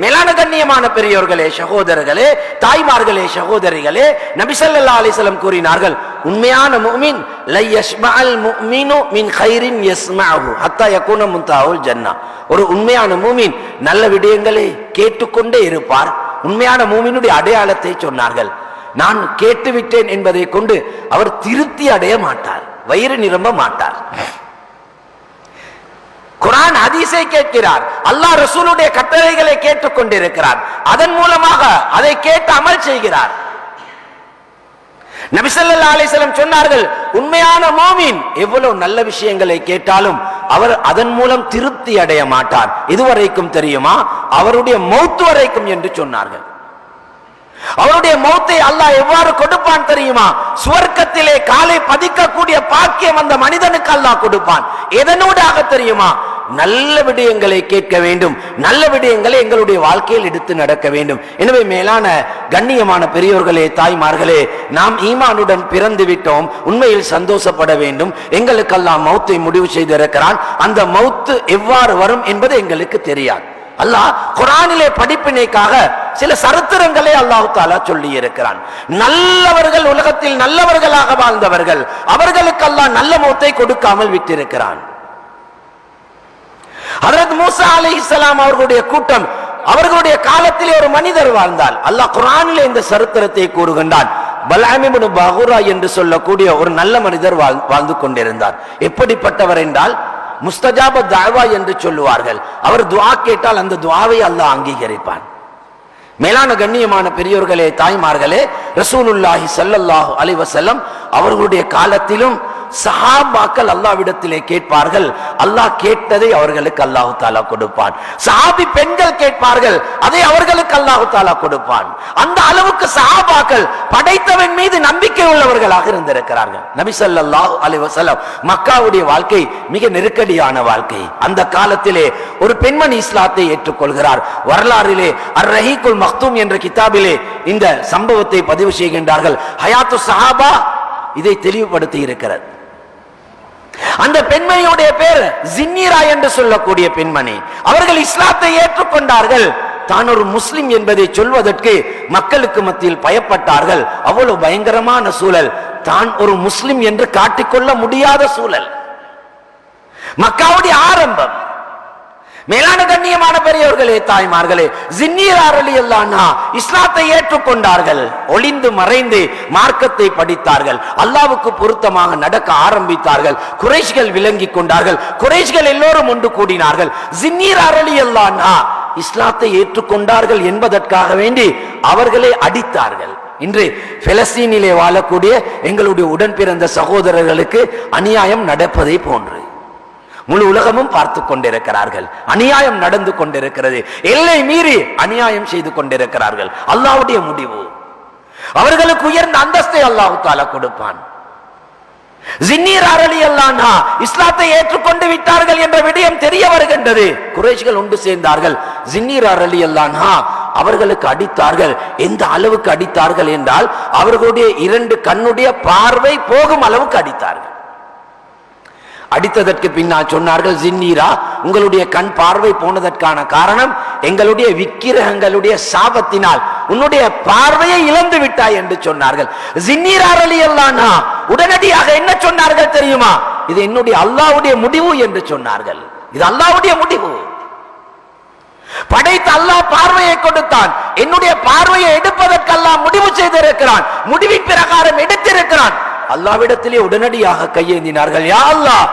மேலான கண்ணியமான பெரியோர்களே சகோதரர்களே தாய்மார்களே சகோதரிகளே நபிசல்லா அலிசலம் கூறினார்கள் உண்மையான முஃமின் லை யஸ்மஅல் முஃமினு மின் கைரின் யஸ்மஅஹு ஹத்தா யகுன முன்தாவுல் ஜன்னா ஒரு உண்மையான மூமின் நல்ல விடயங்களை கேட்டுக்கொண்டே இருப்பார். உண்மையான மூமினுடைய அடையாளத்தை சொன்னார்கள். நான் கேட்டுவிட்டேன் என்பதை கொண்டு அவர் திருப்தி அடைய மாட்டார் வயிறு நிரம்ப மாட்டார். குரான் ஹதீஸை கேட்கிறார். அல்லாஹ் ரசூலுடைய கட்டளைகளை கேட்டுக் கொண்டிருக்கிறார் அதன் மூலமாக அதை கேட்டு அமல் செய்கிறார். நபிசல்லா அலிசலம் சொன்னார்கள் உண்மையான மோமின் எவ்வளவு நல்ல விஷயங்களை கேட்டாலும் அவர் அதன் மூலம் திருப்தி அடைய மாட்டார். இதுவரைக்கும் தெரியுமா? அவருடைய மௌத்து வரைக்கும் என்று சொன்னார்கள். அவருடைய மௌத்தை அல்லாஹ் எவ்வாறு கொடுப்பான் தெரியுமா? சுவர்க்கத்திலே காலை பதிக்கக்கூடிய பாக்கியம் அந்த மனிதனுக்கு அல்லாஹ் கொடுப்பான். எதனூடாக தெரியுமா? நல்ல விடயங்களை கேட்க வேண்டும். நல்ல விடயங்களை எங்களுடைய வாழ்க்கையில் எடுத்து நடக்க வேண்டும். எனவே மேலான கண்ணியமான பெரியோர்களே தாய்மார்களே நாம் ஈமானுடன் பிறந்து விட்டோம். உண்மையில் சந்தோஷப்பட வேண்டும். எங்களுக்கெல்லாம் மௌத்தை முடிவு செய்திருக்கிறான். அந்த மௌத்து எவ்வாறு வரும் என்பது எங்களுக்கு தெரியாது. அல்லாஹ் குரானிலே படிப்பினைக்காக சில சரித்திரங்களை அல்லாஹு தாலா சொல்லி இருக்கிறான் நல்லவர்கள் உலகத்தில் நல்லவர்களாக வாழ்ந்தவர்கள் அவர்களுக்கு அல்லாஹ் நல்ல மௌத்தை கொடுக்காமல் விட்டிருக்கிறான். ஹதரத் மூசா அலி இஸ்லாம் அவர்களுடைய கூட்டம் அவர்களுடைய காலத்திலே ஒரு மனிதர் வாழ்ந்தால் அல்லாஹ் குரானில் இந்த சரித்திரத்தை கூறுகின்றான். பலாமிபுன் பகுரா என்று சொல்லக்கூடிய ஒரு நல்ல மனிதர் வாழ்- வாழ்ந்து கொண்டிருந்தார். எப்படிப்பட்டவர் என்றால் முஸ்தஜாப தாவா என்று சொல்லுவார்கள். அவர் துவா கேட்டால் அந்த துவாவை அல்லாஹ் அங்கீகரிப்பான். மேலான கண்ணியமான பெரியோர்களே தாய்மார்களே ரசூலுல்லாஹி சல்லல்லாஹு அலைஹி அவர்களுடைய காலத்திலும் சஹாபாக்கள் அல்லாவிடத்திலே கேட்பார்கள் அல்லாஹ் கேட்டதை அவர்களுக்கு அல்லாஹு தாலா கொடுப்பான். சாபி பெண்கள் கேட்பார்கள் அதை அவர்களுக்கு அல்லாஹு தாலா கொடுப்பான். அந்த அளவுக்கு சாபாக்கள் படைத்தவன் மீது நம்பிக்கை உள்ளவர்களாக இருந்திருக்கிறார்கள். நபி ஸல்லல்லாஹு அலைஹி மக்காவுடைய வாழ்க்கை மிக நெருக்கடியான வாழ்க்கை. அந்த காலத்திலே ஒரு பெண்மணி இஸ்லாத்தை ஏற்றுக்கொள்கிறார். வரலாறிலே அர் ரஹீக்குல் மக்தூம் என்ற கிதாபிலே இந்த சம்பவத்தை பதிவு செய்கின்றார்கள். ஹயாத்து சஹாபா இதை தெளிவுபடுத்தி இருக்கிறது அந்த பெண்மணியுடைய பேர் ஜின்னிரா என்று சொல்லக்கூடிய பெண்மணி. அவர்கள் இஸ்லாத்தை ஏற்றுக்கொண்டார்கள். தான் ஒரு முஸ்லிம் என்பதை சொல்வதற்கு மக்களுக்கு மத்தியில் பயப்பட்டார்கள். அவ்வளவு பயங்கரமான சூழல். தான் ஒரு முஸ்லிம் என்று காட்டிக்கொள்ள முடியாத சூழல். மக்காவுடைய ஆரம்பம். மேலான கண்ணியமான பெரியவர்களே தாய்மார்களே ஜின்னீர் அலி அல்லானா இஸ்லாத்தை ஏற்றுக்கொண்டார்கள் ஒளிந்து மறைந்து மார்க்கத்தை படித்தார்கள் அல்லாவுக்கு பொருத்தமாக நடக்க ஆரம்பித்தார்கள் குறைஷ்கள் விளங்கி கொண்டார்கள் குறைஷ்கள் எல்லோரும் ஒன்று கூடினார்கள். ஜின்னீர் அலி அல்லானா இஸ்லாத்தை ஏற்றுக்கொண்டார்கள் என்பதற்காக வேண்டி அவர்களை அடித்தார்கள். இன்று பிலஸ்தீனிலே வாழக்கூடிய எங்களுடைய உடன் பிறந்த சகோதரர்களுக்கு அநியாயம் நடப்பதை போன்று. முழு உலகமும் பார்த்து கொண்டிருக்கிறார்கள். அநியாயம் நடந்து கொண்டிருக்கிறது. எல்லை மீறி அநியாயம் செய்து கொண்டிருக்கிறார்கள். அல்லாஹ்வுடைய முடிவு. அவர்களுக்கு உயர்ந்த அந்தஸ்தை அல்லாஹு தாலா கொடுப்பான். ஜின்னீர் அரளி அல்லானா இஸ்லாத்தை ஏற்றுக்கொண்டு விட்டார்கள் என்ற விடயம் தெரிய வருகின்றது. குறைஷிகள் ஒன்று சேர்ந்தார்கள். ஜின்னீர் அரளி அல்லானா அவர்களுக்கு அடித்தார்கள். எந்த அளவுக்கு அடித்தார்கள் என்றால் அவர்களுடைய இரண்டு கண்ணுடைய பார்வை போகும் அளவுக்கு அடித்தார்கள். அடித்ததற்கு பின்னால் சொன்னார்கள் ஜின்னீரா உங்களுடைய கண் பார்வை போனதற்கான காரணம் எங்களுடைய விக்கிரகங்களுடைய சாபத்தினால். உன்னுடைய பார்வையை இழந்து விட்டாய் என்று சொன்னார்கள். ஜின்னீரா அலி அல்லானா உடனடியாக என்ன சொன்னார்கள் தெரியுமா? இது என்னுடைய அல்லாவுடைய முடிவு என்று சொன்னார்கள். இது அல்லாவுடைய முடிவு. படைத்த அல்லாஹ் பார்வையை கொடுத்தான். என்னுடைய பார்வையை எடுப்பதற்கெல்லாம் முடிவு செய்திருக்கிறான். முடிவின் பிரகாரம் எடுத்திருக்கிறான். அல்லாவிடத்திலே உடனடியாக கையேந்தினார்கள். யா அல்லாஹ்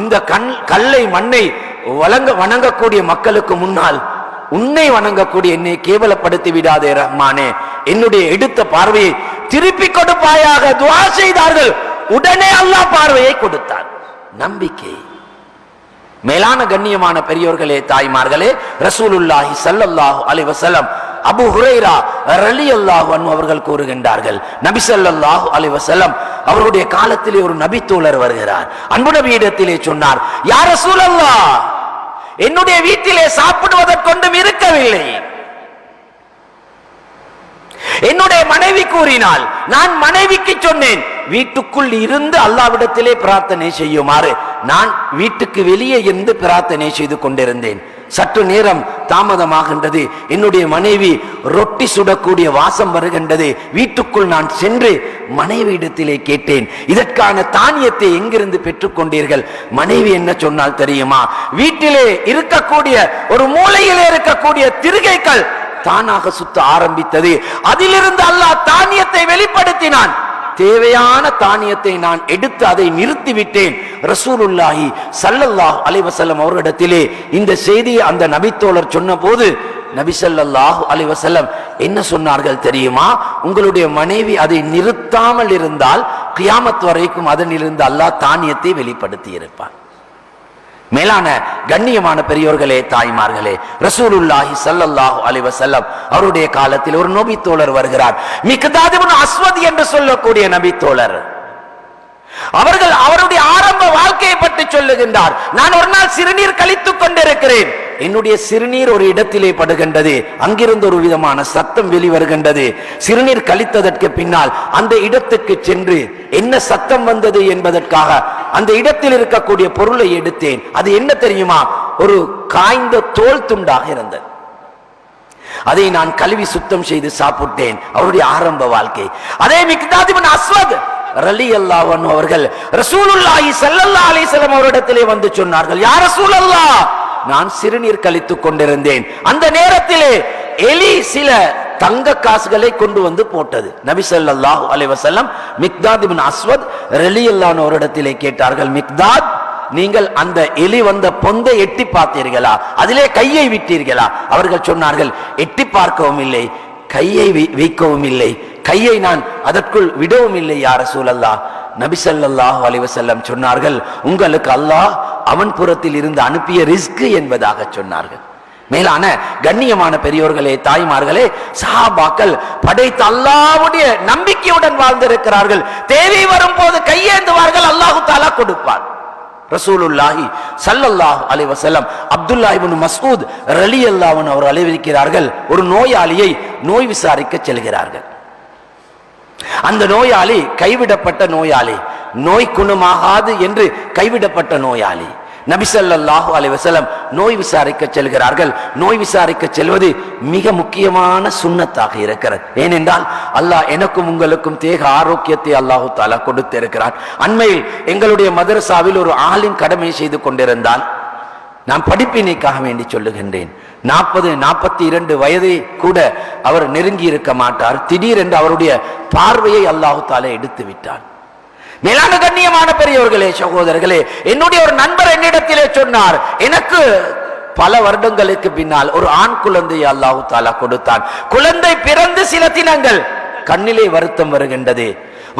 இந்த கண் கல்லை மண்ணை வழங்க வணங்கக்கூடிய மக்களுக்கு முன்னால் உன்னை வணங்கக்கூடிய என்னை கேவலப்படுத்தி விடாதே ரஹ்மானே. என்னுடைய எடுத்த பார்வையை திருப்பி கொடுப்பாயாக துவா செய்தார்கள். உடனே அல்லாஹ் பார்வையை கொடுத்தார். நம்பிக்கை. மேலான கண்ணியமான பெரியோர்களே தாய்மார்களே ரசூலுல்லாஹி சல்லல்லாஹு அலைஹி வஸல்லம் அபு ஹுரைரா ரலியல்லாஹு அன்ஹு அவர்கள் கூறுகின்றார்கள். நபி அலைவசலம் அவருடைய காலத்திலே ஒரு நபி தோழர் வருகிறார். அன்பு நபியிடத்திலே சொன்னார் யார சூழல்லா என்னுடைய வீட்டிலே சாப்பிடுவதற்கொண்டும் இருக்கவில்லை. என்னுடைய மனைவி கூறினால் நான் மனைவிக்கு சொன்னேன் வீட்டுக்குள் இருந்து அல்லாவிடத்திலே பிரார்த்தனை செய்யுமாறு. நான் வீட்டுக்கு வெளியே இருந்து பிரார்த்தனை செய்து கொண்டிருந்தேன். சற்று நேரம் தாமதமாகின்றது. என்னுடைய மனைவி ரொட்டி சுடக்கூடிய வாசம் வருகின்றது. வீட்டுக்குள் நான் சென்று மனைவியிடத்திலே கேட்டேன். இதற்கான தானியத்தை எங்கிருந்து பெற்றுக்கொண்டீர்கள் மனைவி என்ன சொன்னால் தெரியுமா? வீட்டிலே இருக்கக்கூடிய ஒரு மூலையிலே இருக்கக்கூடிய திருகைகள் தானாக சுத்த ஆரம்பித்தது. அதிலிருந்து அல்லாஹ் தானியத்தை வெளிப்படுத்தினான். தேவையான தானியத்தை நான் எடுத்து அதை நிறுத்திவிட்டேன். ரசூலுல்லாஹி சல்லல்லாஹ் அலைவசல்லம் அவர்களிடத்திலே இந்த செய்தியை அந்த நபித்தோழர் சொன்னபோது நபி ஸல்லல்லாஹு அலைஹி என்ன சொன்னார்கள் தெரியுமா? உங்களுடைய மனைவி அதை நிறுத்தாமல் இருந்தால் கியாமத் வரைக்கும் அதனிலிருந்து அல்லாஹ் தானியத்தை வெளிப்படுத்தி இருப்பான் மேலான கண்ணியமான பெரியோர்களே தாய்மார்களே ரசூலுல்லாஹி ஸல்லல்லாஹு அலிவசல்லம் அவருடைய காலத்தில் ஒரு நபி தோழர் வருகிறார். மிக்தாத் அஸ்வதி என்று சொல்லக்கூடிய நபி தோழர். அவர்கள் அவருடைய ஆரம்ப வாழ்க்கையை பற்றி சொல்லுகின்றார். நான் ஒரு நாள் சிறுநீர் கழித்துக் கொண்டிருக்கிறேன். என்னுடைய சிறுநீர் ஒரு இடத்திலே படுகின்றது. அங்கிருந்து ஒரு விதமான சத்தம் வெளிவருகின்றது. சிறுநீர் கழித்ததற்கு பின்னால் அந்த இடத்துக்கு சென்று என்ன சத்தம் வந்தது என்பதற்காக அந்த இடத்தில் இருக்கக்கூடிய பொருளை எடுத்தேன். அது என்ன தெரியுமா? ஒரு காய்ந்த தோல் துண்டாக இருந்தது. அதை நான் கழுவி சுத்தம் செய்து சாப்பிட்டேன். அவருடைய ஆரம்ப வாழ்க்கை. அதே மிக்தாதிபன் அஸ்வத் ரலி அல்லாஹ் அவர்கள் ரசூலுல்லாஹி சல்லல்லா அலைஹி அவரிடத்திலே வந்து சொன்னார்கள் யா ரசூலல்லாஹ் நான் சிறுநீர் கழித்துக் கொண்டிருந்தேன். அந்த நேரத்திலே எலி சில தங்க காசுகளை கொண்டு வந்து போட்டது. நபிசல்லாஹு அலைவசல்லம் மிக்தாத் இப்னு அஸ்வத் ரலியல்லாஹு அவரிடத்திலே கேட்டார்கள் மிக்தாத் நீங்கள் அந்த எலி வந்த பொந்தை எட்டி பார்த்தீர்களா? அதிலே கையை விட்டீர்களா? அவர்கள் சொன்னார்கள் எட்டி பார்க்கவும் இல்லை கையை வைக்கவும் இல்லை கையை நான் அதற்குள் விடவும் இல்லை யார சூழல்லா நபிசல்லாஹு அலைவசல்லம் சொன்னார்கள் உங்களுக்கு அல்லாஹ் அவன் புறத்தில் இருந்து அனுப்பிய ரிஸ்க் என்பதாக சொன்னார்கள். மேலான கண்ணியமான பெரியோர்களே தாய்மார்களே சாபாக்கள் படைத்த அல்லாஹ்வுடைய நம்பிக்கையுடன் வாழ்ந்திருக்கிறார்கள். தேவை வரும்போது கையேந்துவார்கள் அல்லாஹு தாலா கொடுப்பார். ரசூலுல்லாஹி சல்லல்லாஹ் அலைவசல்லம் வஸல்லம் அப்துல்லாஹ் இப்னு ரலி ரலியல்லாஹு அவர் அலைவிக்கிறார்கள் ஒரு நோயாளியை நோய் விசாரிக்க செல்கிறார்கள். அந்த நோயாளி கைவிடப்பட்ட நோயாளி நோய் குணமாகாது என்று கைவிடப்பட்ட நோயாளி. நபிசல்லாஹு அலைவசலம் நோய் விசாரிக்க செல்கிறார்கள். நோய் விசாரிக்க செல்வது மிக முக்கியமான சுன்னத்தாக இருக்கிறது. ஏனென்றால் அல்லாஹ் எனக்கும் உங்களுக்கும் தேக ஆரோக்கியத்தை அல்லாஹு தாலா கொடுத்திருக்கிறார் அண்மையில் எங்களுடைய மதரசாவில் ஒரு ஆளின் கடமை செய்து கொண்டிருந்தால் நான் படிப்பினைக்காக வேண்டி சொல்லுகின்றேன். நாற்பது நாற்பத்தி இரண்டு வயதை கூட அவர் நெருங்கி இருக்க மாட்டார். திடீரென்று அவருடைய பார்வையை அல்லாஹு தாலா எடுத்து விட்டான் மேலான கண்ணியமான பெரியவர்களே சகோதரர்களே என்னுடைய ஒரு நண்பர் என்னிடத்திலே சொன்னார் எனக்கு பல வருடங்களுக்கு பின்னால் ஒரு ஆண் குழந்தையை அல்லாஹு தாலா கொடுத்தான். குழந்தை பிறந்து சில தினங்கள் கண்ணிலே வருத்தம் வருகின்றது.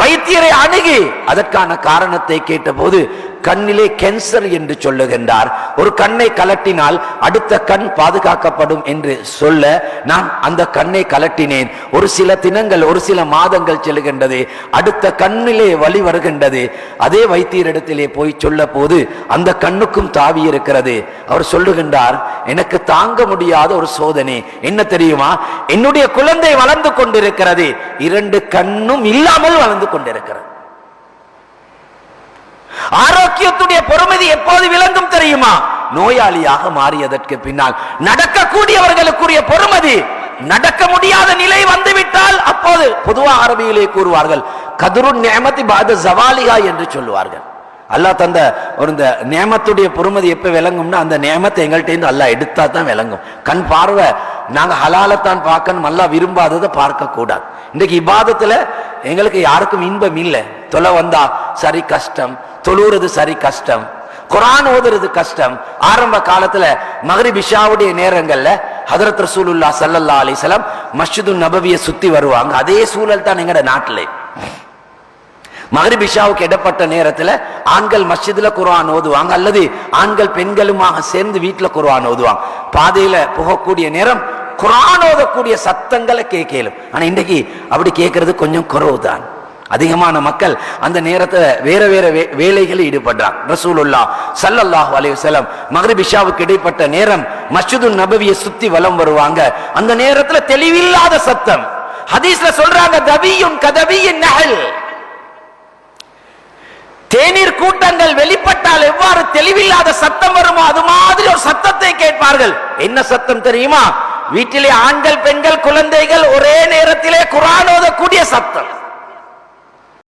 வைத்தியரை அணுகி அதற்கான காரணத்தை கேட்டபோது கண்ணிலே கேன்சர் என்று சொல்லுகின்றார். ஒரு கண்ணை கலட்டினால் அடுத்த கண் பாதுகாக்கப்படும் என்று சொல்ல நான் அந்த கண்ணை கலட்டினேன். ஒரு சில தினங்கள் ஒரு சில மாதங்கள் செல்கின்றது. அடுத்த கண்ணிலே வழி வருகின்றது. அதே வைத்தியரிடத்திலே போய் சொல்ல போது அந்த கண்ணுக்கும் தாவி இருக்கிறது. அவர் சொல்லுகின்றார் எனக்கு தாங்க முடியாத ஒரு சோதனை. என்ன தெரியுமா? என்னுடைய குழந்தை வளர்ந்து கொண்டிருக்கிறது. இரண்டு கண்ணும் இல்லாமல் வளர்ந்து கொண்டிருக்கிறது. ஆரோக்கியத்துடைய பொறுமதி எப்போது விளங்கும் தெரியுமா? நோயாளியாக மாறியதற்கு பின்னால். நடக்கக்கூடியவர்களுக்குரிய பொறுமதி நடக்க முடியாத நிலை வந்துவிட்டால் அப்போது பொதுவா அரபியிலே கூறுவார்கள் கதுரு நேமதி பாத ஜவாலிகா என்று சொல்லுவார்கள். அல்லாஹ் தந்த ஒரு இந்த நேமத்துடைய பொறுமதி எப்ப விளங்கும்னா அந்த நேமத்தை எங்கள்கிட்ட அல்லா அல்லாஹ் எடுத்தா தான் விளங்கும். கண் பார்வை நாங்க ஹலாலத்தான் பார்க்கணும் நல்லா விரும்பாததை பார்க்க கூடாது. இன்றைக்கு இபாதத்துல எங்களுக்கு யாருக்கும் இன்பம் இல்லை. தொலை வந்தா சரி கஷ்டம். தொழுறது சரி கஷ்டம். குரான் ஓதுறது கஷ்டம். ஆரம்ப காலத்துல மகரிபிஷாவுடைய நேரங்கள்ல ஹதரத் ரசூலுல்லா சல்லல்லா அலைஹி மஸ்ஜிது நபவியை சுத்தி வருவாங்க. அதே சூழல் தான் எங்கட நாட்டில். மகரிபிஷாவுக்கு இடப்பட்ட நேரத்துல ஆண்கள் மஸ்ஜிதுல குரான் ஓதுவாங்க. அல்லது ஆண்கள் பெண்களுமாக சேர்ந்து வீட்டுல குரான் ஓதுவாங்க. பாதையில போகக்கூடிய நேரம் குரான் ஓதக்கூடிய சத்தங்களை கேட்கலும் ஆனா இன்றைக்கு அப்படி கேட்கறது கொஞ்சம் குறவுதான். அதிகமான மக்கள் அந்த நேரத்தில் வேற வேற வேலைகளில் ஈடுபடுறாங்க. ரசூலுல்லா சல்லல்லாஹ் அலைஹி வஸல்லம் இடைப்பட்ட நேரம் மஸ்ஜிது நபவியை சுத்தி வலம் வருவாங்க. அந்த நேரத்துல தெளிவில்லாத சத்தம். ஹதீஸ்ல சொல்றாங்க தவியும் கதவியின் நகல் தேநீர் கூட்டங்கள் வெளிப்பட்டால் எவ்வாறு தெளிவில்லாத சத்தம் வருமோ அது மாதிரி ஒரு சத்தத்தை கேட்பார்கள். என்ன சத்தம் தெரியுமா? வீட்டிலே ஆண்கள் பெண்கள் குழந்தைகள் ஒரே நேரத்திலே குரான் ஓதக்கூடிய சத்தம்.